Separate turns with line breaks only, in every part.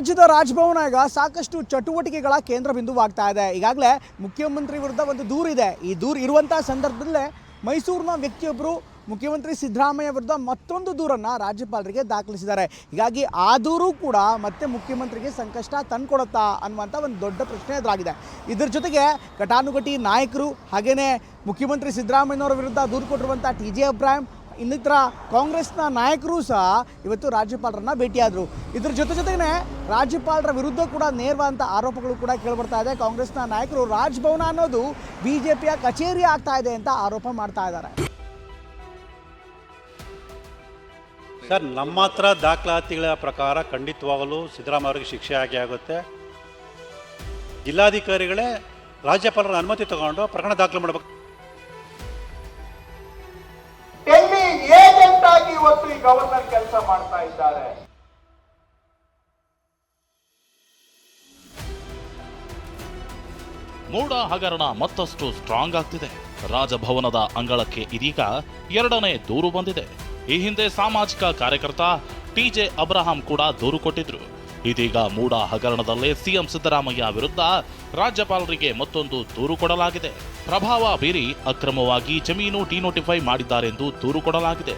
ರಾಜ್ಯದ ರಾಜಭವನ ಈಗ ಸಾಕಷ್ಟು ಚಟುವಟಿಕೆಗಳ ಕೇಂದ್ರ ಬಿಂದುವಾಗ್ತಾ ಇದೆ. ಈಗಾಗಲೇ ಮುಖ್ಯಮಂತ್ರಿ ವಿರುದ್ಧ ಒಂದು ದೂರಿದೆ ಈ ದೂರು ಇರುವಂಥ ಸಂದರ್ಭದಲ್ಲೇ ಮೈಸೂರಿನ ವ್ಯಕ್ತಿಯೊಬ್ಬರು ಮುಖ್ಯಮಂತ್ರಿ ಸಿದ್ದರಾಮಯ್ಯ ವಿರುದ್ಧ ಮತ್ತೊಂದು ದೂರನ್ನು ರಾಜ್ಯಪಾಲರಿಗೆ ದಾಖಲಿಸಿದ್ದಾರೆ. ಹೀಗಾಗಿ ಆ ದೂರು ಕೂಡ ಮತ್ತೆ ಮುಖ್ಯಮಂತ್ರಿಗೆ ಸಂಕಷ್ಟ ತಂದುಕೊಡುತ್ತಾ ಅನ್ನುವಂಥ ಒಂದು ದೊಡ್ಡ ಪ್ರಶ್ನೆ ಎದುರಾಗಿದೆ. ಇದ್ರ ಜೊತೆಗೆ ಘಟಾನುಘಟಿ ನಾಯಕರು ಹಾಗೆಯೇ ಮುಖ್ಯಮಂತ್ರಿ ಸಿದ್ದರಾಮಯ್ಯನವರ ವಿರುದ್ಧ ದೂರು ಕೊಟ್ಟಿರುವಂಥ ಟಿ ಜೆ ಅಬ್ರಾಹಿಂ ಇನ್ನಿತರ ಕಾಂಗ್ರೆಸ್ನ ನಾಯಕರು ಸಹ ಇವತ್ತು ರಾಜ್ಯಪಾಲರನ್ನ ಭೇಟಿಯಾದರು. ಇದ್ರ ಜೊತೆ ಜೊತೆಗೇ ರಾಜ್ಯಪಾಲರ ವಿರುದ್ಧ ಕೂಡ ನೇರವಾದಂಥ ಆರೋಪಗಳು ಕೂಡ ಕೇಳ್ಬರ್ತಾ ಇದೆ. ಕಾಂಗ್ರೆಸ್ನ ನಾಯಕರು ರಾಜಭವನ ಅನ್ನೋದು ಬಿ ಜೆ ಪಿಯ ಕಚೇರಿ ಆಗ್ತಾ ಇದೆ ಅಂತ ಆರೋಪ ಮಾಡ್ತಾ ಇದ್ದಾರೆ.
ಸರ್, ನಮ್ಮ ಹತ್ರ ದಾಖಲಾತಿಗಳ ಪ್ರಕಾರ ಖಂಡಿತವಾಗಲೂ ಸಿದ್ದರಾಮಯ್ಯ ಅವರಿಗೆ ಶಿಕ್ಷೆ ಆಗಿ ಆಗುತ್ತೆ. ಜಿಲ್ಲಾಧಿಕಾರಿಗಳೇ ರಾಜ್ಯಪಾಲರ ಅನುಮತಿ ತಗೊಂಡು ಪ್ರಕರಣ ದಾಖಲು ಮಾಡಬೇಕು.
ಗವರ್ನರ್ ಕೆಲಸ ಮಾಡ್ತಾ ಇದ್ದಾರೆ.
ಮೂಡ ಹಗರಣ ಮತ್ತಷ್ಟು ಸ್ಟ್ರಾಂಗ್ ಆಗ್ತಿದೆ. ರಾಜಭವನದ ಅಂಗಳಕ್ಕೆ ಇದೀಗ ಎರಡನೇ ದೂರು ಬಂದಿದೆ. ಈ ಹಿಂದೆ ಸಾಮಾಜಿಕ ಕಾರ್ಯಕರ್ತ ಟಿಜೆ ಅಬ್ರಹಾಂ ಕೂಡ ದೂರು ಕೊಟ್ಟಿದ್ರು. ಇದೀಗ ಮೂಡ ಹಗರಣದಲ್ಲೇ ಸಿಎಂ ಸಿದ್ದರಾಮಯ್ಯ ವಿರುದ್ಧ ರಾಜ್ಯಪಾಲರಿಗೆ ಮತ್ತೊಂದು ದೂರು ಕೊಡಲಾಗಿದೆ. ಪ್ರಭಾವ ಬೀರಿ ಅಕ್ರಮವಾಗಿ ಜಮೀನು ಡಿನೋಟಿಫೈ ಮಾಡಿದ್ದಾರೆಂದು ದೂರು ಕೊಡಲಾಗಿದೆ.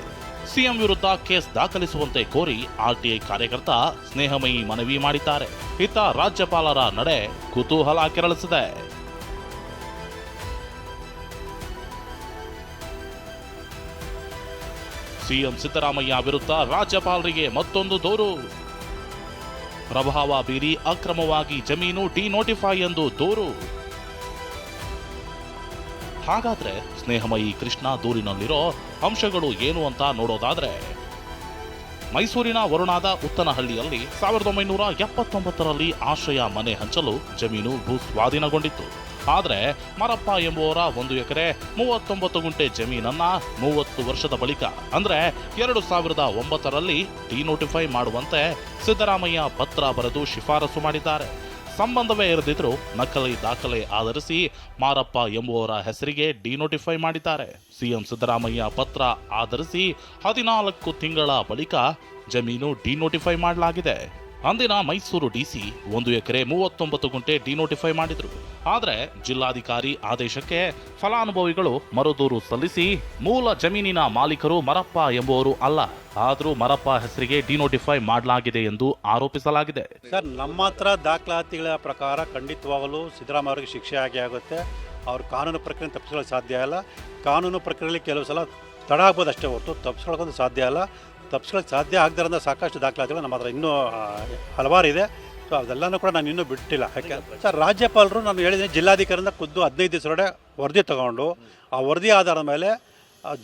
ಸಿಎಂ ವಿರುದ್ಧ ಕೇಸ್ ದಾಖಲಿಸುವಂತೆ ಕೋರಿ ಆರ್ಟಿಐ ಕಾರ್ಯಕರ್ತ ಸ್ನೇಹಮಯಿ ಮನವಿ ಮಾಡಿದ್ದಾರೆ. ಇತ್ತ ರಾಜ್ಯಪಾಲರ ನಡೆ ಕುತೂಹಲ ಕೆರಳಿಸಿದೆ. ಸಿಎಂ ಸಿದ್ದರಾಮಯ್ಯ ವಿರುದ್ಧ ರಾಜ್ಯಪಾಲರಿಗೆ ಮತ್ತೊಂದು ದೂರು. ಪ್ರಭಾವ ಬೀರಿ ಅಕ್ರಮವಾಗಿ ಜಮೀನು ಡಿನೋಟಿಫೈ ಎಂದು ದೂರು. ಹಾಗಾದ್ರೆ ಸ್ನೇಹಮಯಿ ಕೃಷ್ಣ ದೂರಿನಲ್ಲಿರೋ ಅಂಶಗಳು ಏನು ಅಂತ ನೋಡೋದಾದ್ರೆ, ಮೈಸೂರಿನ ವರುಣಾದ ಉತ್ತನಹಳ್ಳಿಯಲ್ಲಿ ಸಾವಿರದ ಒಂಬೈನೂರ ಎಪ್ಪತ್ತೊಂಬತ್ತರಲ್ಲಿ ಆಶ್ರಯ ಮನೆ ಹಂಚಲು ಜಮೀನು ಭೂ ಸ್ವಾಧೀನಗೊಂಡಿತ್ತು ಆದರೆ ಮರಪ್ಪ ಎಂಬುವರ ಒಂದು ಎಕರೆ ಮೂವತ್ತೊಂಬತ್ತು ಗುಂಟೆ ಜಮೀನನ್ನ ಮೂವತ್ತು ವರ್ಷದ ಬಳಿಕ, ಅಂದ್ರೆ ಎರಡು ಸಾವಿರದ ಒಂಬತ್ತರಲ್ಲಿ ಡಿನೋಟಿಫೈ ಮಾಡುವಂತೆ ಸಿದ್ದರಾಮಯ್ಯ ಪತ್ರ ಬರೆದು ಶಿಫಾರಸು ಮಾಡಿದ್ದಾರೆ. ಸಂಬಂಧವೇ ಇರದಿದ್ರು ನಕಲಿ ದಾಖಲೆ ಆಧರಿಸಿ ಮಾರಪ್ಪ ಎಂಬುವರ ಹೆಸರಿಗೆ ಡಿನೋಟಿಫೈ ಮಾಡಿದ್ದಾರೆ. ಸಿಎಂ ಸಿದ್ದರಾಮಯ್ಯ ಪತ್ರ ಆಧರಿಸಿ ಹದಿನಾಲ್ಕು ತಿಂಗಳ ಬಳಿಕ ಜಮೀನು ಡಿನೋಟಿಫೈ ಮಾಡಲಾಗಿದೆ. ಅಂದಿನ ಮೈಸೂರು ಡಿಸಿ ಒಂದು ಎಕರೆ ಮೂವತ್ತೊಂಬತ್ತು ಗುಂಟೆ ಡಿನೋಟಿಫೈ ಮಾಡಿದ್ರು. ಆದರೆ ಜಿಲ್ಲಾಧಿಕಾರಿ ಆದೇಶಕ್ಕೆ ಫಲಾನುಭವಿಗಳು ಮರುದೂರು ಸಲ್ಲಿಸಿ ಮೂಲ ಜಮೀನಿನ ಮಾಲೀಕರು ಮರಪ್ಪ ಎಂಬುವರು ಅಲ್ಲ, ಆದರೂ ಮರಪ್ಪ ಹೆಸರಿಗೆ ಡಿನೋಟಿಫೈ ಮಾಡಲಾಗಿದೆ ಎಂದು ಆರೋಪಿಸಲಾಗಿದೆ.
ಸರ್, ನಮ್ಮ ಹತ್ರ ದಾಖಲಾತಿಗಳ ಪ್ರಕಾರ ಖಂಡಿತವಾಗಲೂ ಸಿದ್ದರಾಮಯ್ಯ ಅವರಿಗೆ ಶಿಕ್ಷೆ ಆಗಿ ಆಗುತ್ತೆ. ಅವ್ರು ಕಾನೂನು ಪ್ರಕ್ರಿಯೆ ತಪ್ಪಿಸಲು ಸಾಧ್ಯ ಇಲ್ಲ. ಕಾನೂನು ಪ್ರಕ್ರಿಯೆಯಲ್ಲಿ ಕೆಲವು ಸಲ ತಡ ಆಗ್ಬೋದು ಅಷ್ಟೇ ಹೊರತು ತಪ್ಪಿಸ್ಕೊಳ್ಳೋದು ಸಾಧ್ಯ ಇಲ್ಲ. ತಪ್ಪಿಸ್ಕೊಳ್ಳೋಕೆ ಸಾಧ್ಯ ಆಗದಿರೋ ಸಾಕಷ್ಟು ದಾಖಲಾತಿಗಳು ನಮ್ಮ ಹತ್ರ ಇನ್ನೂ ಹಲವಾರು ಇದೆ ಸೊ ಅದೆಲ್ಲನೂ ಕೂಡ ನಾನು ಇನ್ನೂ ಬಿಟ್ಟಿಲ್ಲ. ಯಾಕೆ, ಸರ್, ರಾಜ್ಯಪಾಲರು ನಾನು ಹೇಳಿದ್ದೀನಿ, ಜಿಲ್ಲಾಧಿಕಾರಿಯಿಂದ ಖುದ್ದು ಹದಿನೈದು ದಿವಸದೊಳಗೆ ವರದಿ ತಗೊಂಡು, ಆ ವರದಿ ಆಧಾರದ ಮೇಲೆ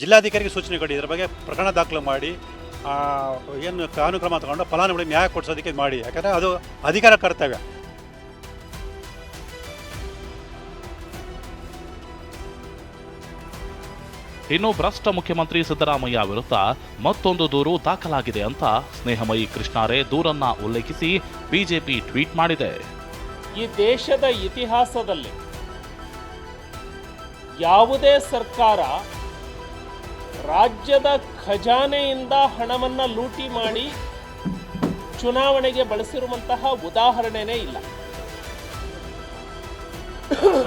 ಜಿಲ್ಲಾಧಿಕಾರಿಗೆ ಸೂಚನೆ ಕೊಡಿ, ಇದ್ರ ಬಗ್ಗೆ ಪ್ರಕರಣ ದಾಖಲು ಮಾಡಿ ಏನು ಕಾನೂನು ಕ್ರಮ ತಗೊಂಡು ಫಲಾನುಭವಿ ನ್ಯಾಯ ಕೊಡಿಸೋದಕ್ಕೆ ಮಾಡಿ. ಯಾಕಂದರೆ ಅದು ಅಧಿಕಾರ ಕರ್ತವ್ಯ
ಇನ್ನು ಭ್ರಷ್ಟ ಮುಖ್ಯಮಂತ್ರಿ ಸಿದ್ದರಾಮಯ್ಯ ವಿರುದ್ಧ ಮತ್ತೊಂದು ದೂರು ದಾಖಲಾಗಿದೆ ಅಂತ ಸ್ನೇಹಮಯಿ ಕೃಷ್ಣಾರೆ ದೂರನ್ನ ಉಲ್ಲೇಖಿಸಿ ಬಿಜೆಪಿ ಟ್ವೀಟ್ ಮಾಡಿದೆ.
ಈ ದೇಶದ ಇತಿಹಾಸದಲ್ಲಿ ಯಾವುದೇ ಸರ್ಕಾರ ರಾಜ್ಯದ ಖಜಾನೆಯಿಂದ ಹಣವನ್ನು ಲೂಟಿ ಮಾಡಿ ಚುನಾವಣೆಗೆ ಬಳಸಿರುವಂತಹ ಉದಾಹರಣೆನೇ ಇಲ್ಲ.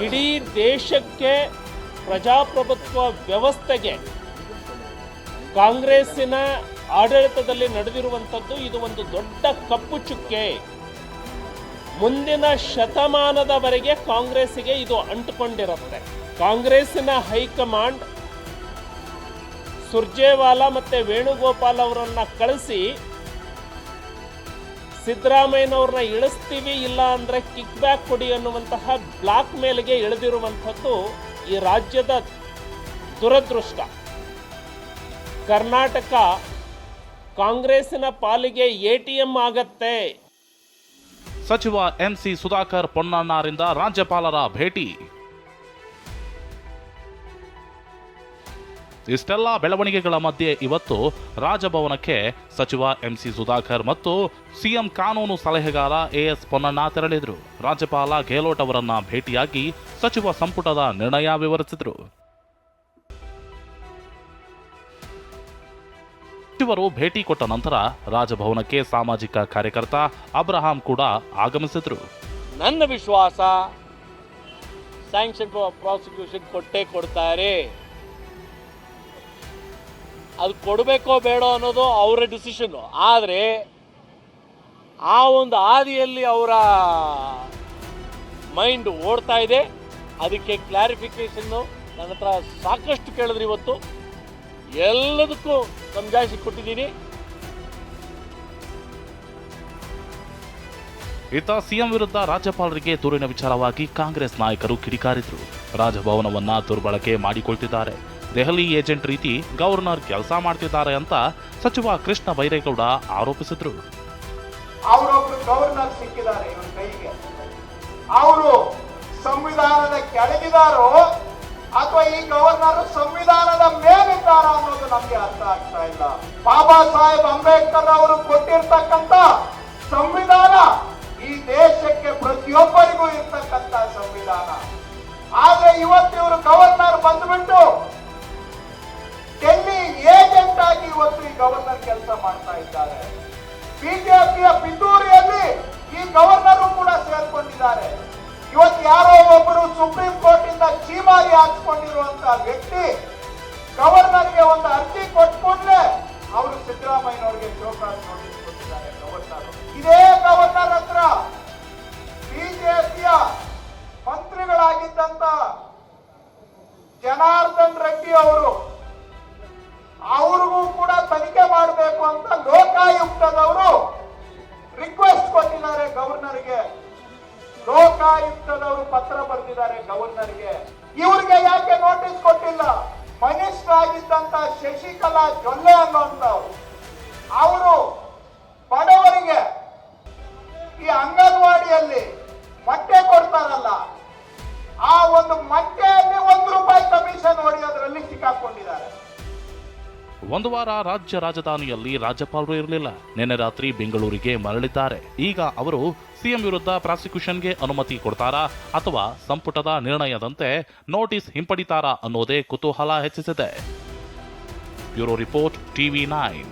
ಇಡೀ ದೇಶಕ್ಕೆ ಪ್ರಜಾಪ್ರಭುತ್ವ ವ್ಯವಸ್ಥೆಗೆ ಕಾಂಗ್ರೆಸ್ಸಿನ ಆಡಳಿತದಲ್ಲಿ ನಡೆದಿರುವಂಥದ್ದು ಇದು ಒಂದು ದೊಡ್ಡ ಕಪ್ಪು ಚುಕ್ಕೆ. ಮುಂದಿನ ಶತಮಾನದವರೆಗೆ ಕಾಂಗ್ರೆಸ್ಸಿಗೆ ಇದು ಅಂಟುಕೊಂಡಿರುತ್ತೆ. ಕಾಂಗ್ರೆಸ್ಸಿನ ಹೈಕಮಾಂಡ್ ಸುರ್ಜೇವಾಲಾ ಮತ್ತೆ ವೇಣುಗೋಪಾಲ್ ಅವರನ್ನ ಕಳಿಸಿ ಸಿದ್ದರಾಮಯ್ಯನವ್ರನ್ನ ಇಳಿಸ್ತೀವಿ ಇಲ್ಲ ಅಂದ್ರೆ ಕಿಕ್ ಬ್ಯಾಕ್ ಕೊಡಿ ಅನ್ನುವಂತಹ ಬ್ಲಾಕ್ ಮೇಲ್ಗೆ ಇಳಿದಿರುವಂಥದ್ದು ಈ ರಾಜ್ಯದ ದುರದೃಷ್ಟ. ಕರ್ನಾಟಕ ಕಾಂಗ್ರೆಸ್ನ ಪಾಲಿಗೆ ಎ ಟಿ ಎಂ ಆಗತ್ತೆ.
ಸಚಿವ ಎಂಸಿ ಸುಧಾಕರ್ ಪೊನ್ನಣ್ಣರಿಂದ ರಾಜ್ಯಪಾಲರ ಭೇಟಿ. ಇಷ್ಟೆಲ್ಲ ಬೆಳವಣಿಗೆಗಳ ಮಧ್ಯೆ ಇವತ್ತು ರಾಜಭವನಕ್ಕೆ ಸಚಿವ ಎಂಸಿ ಸುಧಾಕರ್ ಮತ್ತು ಸಿಎಂ ಕಾನೂನು ಸಲಹೆಗಾರ ಎಎಸ್ ಪೊನ್ನಣ್ಣ ತೆರಳಿದ್ರು. ರಾಜ್ಯಪಾಲ ಗೆಹ್ಲೋಟ್ ಅವರನ್ನ ಭೇಟಿಯಾಗಿ ಸಚಿವ ಸಂಪುಟದ ನಿರ್ಣಯ ವಿವರಿಸಿದ್ರು. ಸಚಿವರು ಭೇಟಿ ಕೊಟ್ಟ ನಂತರ ರಾಜಭವನಕ್ಕೆ ಸಾಮಾಜಿಕ ಕಾರ್ಯಕರ್ತ ಅಬ್ರಹಾಂ ಕೂಡ ಆಗಮಿಸಿದ್ರು.
ನನ್ನ ವಿಶ್ವಾಸ ಸ್ಯಾಂಕ್ಷನ್ ಪ್ರಾಸಿಕ್ಯೂಷನ್ ಕೊಟ್ಟೇ ಕೊಡ್ತಾರೆ. ಅದು ಕೊಡಬೇಕೋ ಬೇಡೋ ಅನ್ನೋದು ಅವರ ಡಿಸಿಷನ್ನು ಆದರೆ ಆ ಒಂದು ಹಾದಿಯಲ್ಲಿ ಅವರ ಮೈಂಡ್ ಓಡ್ತಾ ಇದೆ. ಅದಕ್ಕೆ ಕ್ಲಾರಿಫಿಕೇಷನ್ನು ನನ್ನ ಹತ್ರ ಸಾಕಷ್ಟು ಕೇಳಿದ್ರು ಇವತ್ತು. ಎಲ್ಲದಕ್ಕೂ ಸಮಜಾಯಿಸಿ ಕೊಟ್ಟಿದ್ದೀನಿ.
ಇತ್ತ ಸಿಎಂ ವಿರುದ್ಧ ರಾಜ್ಯಪಾಲರಿಗೆ ದೂರಿನ ವಿಚಾರವಾಗಿ ಕಾಂಗ್ರೆಸ್ ನಾಯಕರು ಕಿಡಿಕಾರಿದ್ರು. ರಾಜಭವನವನ್ನ ದುರ್ಬಳಕೆ ಮಾಡಿಕೊಳ್ತಿದ್ದಾರೆ. ದೆಹಲಿ ಏಜೆಂಟ್ ರೀತಿ ಗವರ್ನರ್ ಕೆಲಸ ಮಾಡ್ತಿದ್ದಾರೆ ಅಂತ ಸಚಿವ ಕೃಷ್ಣ ಬೈರೇಗೌಡ ಆರೋಪಿಸಿದ್ರು.
ಗವರ್ನರ್ ಸಿಕ್ಕಿದ್ದಾರೆ ಕೈಗೆ. ಅವರು ಸಂವಿಧಾನದ ಕೆಳಗಿದಾರೋ ಅಥವಾ ಈ ಗವರ್ನರ್ ಸಂವಿಧಾನದ ಮೇಲಿದ್ದಾರ ಅನ್ನೋದು ನಮ್ಗೆ ಅರ್ಥ ಆಗ್ತಾ ಇಲ್ಲ. ಬಾಬಾ ಸಾಹೇಬ್ ಅಂಬೇಡ್ಕರ್ ಅವರು ಕೊಟ್ಟಿರ್ತಕ್ಕಂಥ ಸಂವಿಧಾನ ಈ ದೇಶಕ್ಕೆ ಪ್ರತಿಯೊಬ್ಬರಿಗೂ ಇರ್ತಕ್ಕಂಥ ಸಂವಿಧಾನ. ಆದ್ರೆ ಇವತ್ತು ಇವರು ಗವರ್ನರ್ ಬಂದ್ಬಿಟ್ಟು ಇವತ್ತು ಗವರ್ನರ್ ಕೆಲಸ ಮಾಡ್ತಾ ಇದ್ದಾರೆ. ಬಿಜೆಪಿಯ ಪಿತೂರಿಯಲ್ಲಿ ಈ ಗವರ್ನರ್ ಕೂಡ ಸೇರ್ಕೊಂಡಿದ್ದಾರೆ. ಇವತ್ತು ಯಾರೋ ಒಬ್ಬರು ಸುಪ್ರೀಂ ಕೋರ್ಟ್ ಇಂದ ಚೀಮಾರಿ ಹಾಕ್ಸ್ಕೊಂಡಿರುವಂತಹ ವ್ಯಕ್ತಿ ಗವರ್ನರ್ಗೆ ಒಂದು ಅರ್ಜಿ ಕೊಟ್ಕೊಂಡ್ರೆ ಅವರು ಸಿದ್ದರಾಮಯ್ಯನವರಿಗೆ ಶೋಕಾಸ್ ನೋಟಿಸ್ ಕೊಟ್ಟಿದ್ದಾರೆ. ಗವರ್ನರ್ ಇದೇ ಗವರ್ನರ್ ಹತ್ರ ಗವರ್ನರ್ಗೆ ಲೋಕಾಯುಕ್ತದವರು ಪತ್ರ ಬರೆದಿದ್ದಾರೆ ಗವರ್ನರ್ಗೆ. ಇವ್ರಿಗೆ ಯಾಕೆ ನೋಟಿಸ್ ಕೊಟ್ಟಿಲ್ಲ? ಮಿನಿಸ್ಟರ್ ಆಗಿದ್ದಂತ ಶಶಿಕಲಾ ಜೊಲ್ಲೆ ಅನ್ನುವಂಥವ್ರು ಅವರು ಬಡವರಿಗೆ ಈ ಅಂಗನವಾಡಿಯಲ್ಲಿ
ಒಂದು ವಾರ ರಾಜ್ಯ ರಾಜಧಾನಿಯಲ್ಲಿ ರಾಜ್ಯಪಾಲರು ಇರಲಿಲ್ಲ. ನಿನ್ನೆ ರಾತ್ರಿ ಬೆಂಗಳೂರಿಗೆ ಮರಳಿದ್ದಾರೆ. ಈಗ ಅವರು ಸಿಎಂ ವಿರುದ್ಧ ಪ್ರಾಸಿಕ್ಯೂಷನ್ಗೆ ಅನುಮತಿ ಕೊಡ್ತಾರಾ ಅಥವಾ ಸಂಪುಟದ ನಿರ್ಣಯದಂತೆ ನೋಟಿಸ್ ಹಿಂಪಡಿತಾರಾ ಅನ್ನೋದೇ ಕುತೂಹಲ ಹೆಚ್ಚಿಸಿದೆ. Bureau report TV nine.